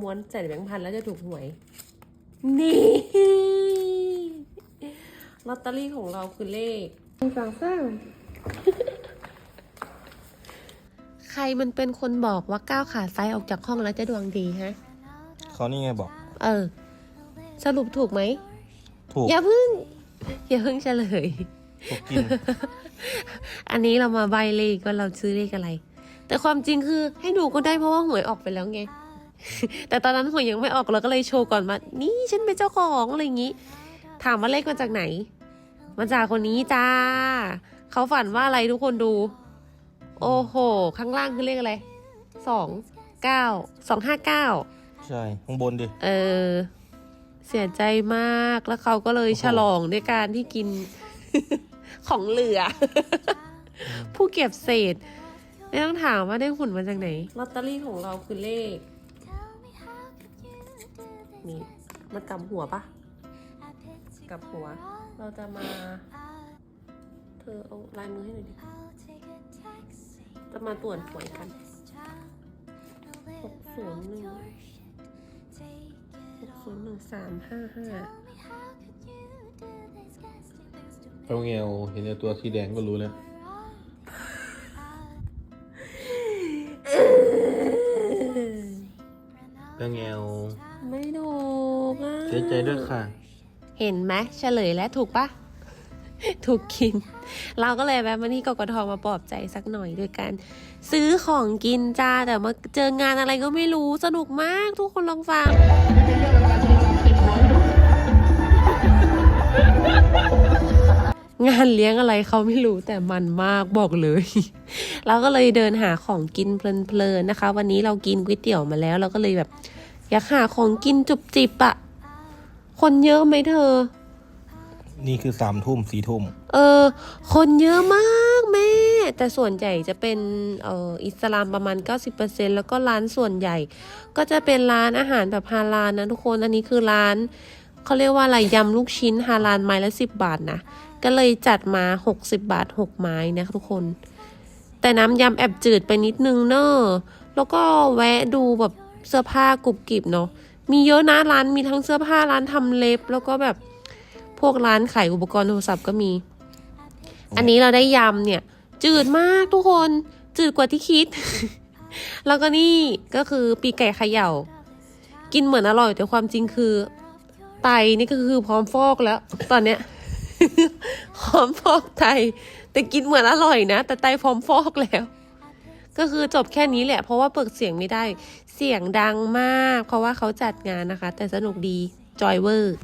ม้วนใส่แบงค์พันแล้วจะถูกหวย นี่ลอตเตอรี่ของเราคือเลขหนึ่งสองสามใครมันเป็นคนบอกว่าก้าวขาซ้ายออกจากห้องแล้วจะดวงดีฮะ เขานี่ไงบอก เออ สรุปถูกไหม ถูก อย่าเพึ่ง อย่าเพึ่งเฉลย ถูกกิน อันนี้เรามาใบเลขว่าเราซื้อเลขอะไร แต่ความจริงคือให้ดูก็ได้เพราะว่าหวยออกไปแล้วไง แต่ตอนนั้นหวยยังไม่ออกเราก็เลยโชว์ก่อนว่านี่ฉันเป็นเจ้าของอะไรอย่างนี้ ถามว่าเลขมาจากไหน มาจากคนนี้จ้า เขาฝันว่าอะไรทุกคนดู โอ้โห ข้างล่างคือเลขอะไรสองเก้าสองห้าเก้าใช่ข้างบนดิ เออ เสียใจมากแล้วเขาก็เลยโอ้โหฉลองด้วยการที่กิน ของเหลือ ผู้เก็บเศษ ไม่ต้องถามว่าได้หุ่นมาจากไหนลอตเตอรี่ของเราคือเลข นี่มากำหัวปะกำหัว เราจะมา เธอเอาลายมือให้หน่อยดิ จะมาตรวจหวยกันหกศูนย์หนึ่งหกศูนย์หนึ่งสามห้าห้าเอาเงวเห็นในตัวสีแดงก็รู้แล้วแล้วแงวไม่ถูกอะ เสียใจด้วยค่ะ เห็นไหมเฉลยแล้วถูกปะถูกกิน เราก็เลยแบบวะมาที่กกทมาปลอบใจสักหน่อยด้วยกัน ซื้อของกินจ้า แต่มาเจองานอะไรก็ไม่รู้สนุกมากทุกคนลองฟังงานเลี้ยงอะไรเขาไม่รู้แต่มันมากบอกเลย เราก็เลยเดินหาของกินเพลินๆนะคะ วันนี้เรากินก๋วยเตี๋ยวมาแล้ว เราก็เลยแบบ อยากหาของกินจุบจิบอะ คนเยอะไหมเธอ นี่คือสามทุ่มสี่ทุ่ม เออ คนเยอะมากแม่ แต่ส่วนใหญ่จะเป็นเอ่ออิสลามประมาณ 90%แล้วก็ร้านส่วนใหญ่ ก็จะเป็นร้านอาหารแบบฮาลาลนะทุกคน อันนี้คือร้านเขาเรียกว่าอะไรยำลูกชิ้นฮาลาลไม้ละ 10 บาทนะ ก็เลยจัดมา 60 บาท 6 ไม้นะทุกคน แต่น้ำยำแอบจืดไปนิดนึงเนอะแล้วก็แวะดูแบบเสื้อผ้ากรุบกริบเนาะ มีเยอะนะร้านมีทั้งเสื้อผ้าร้านทำเล็บ แล้วก็แบบพวกร้านขายอุปกรณ์โทรศัพท์ก็มี อันนี้เราได้ยำเนี่ย จืดมากทุกคนจืดกว่าที่คิด แล้วก็นี่ก็คือปีไก่เขย่า กินเหมือนอร่อยแต่ความจริงคือ ไตนี่ก็คือพร้อมฟอกแล้ว ตอนเนี้ยพร้อมฟอกไตแต่กินเหมือนอร่อยนะ แต่ไตพร้อมฟอกแล้ว ก็คือจบแค่นี้แหละ เพราะว่าเปิดเสียงไม่ได้ เสียงดังมาก เพราะว่าเขาจัดงานนะคะ แต่สนุกดีจอยเวอร์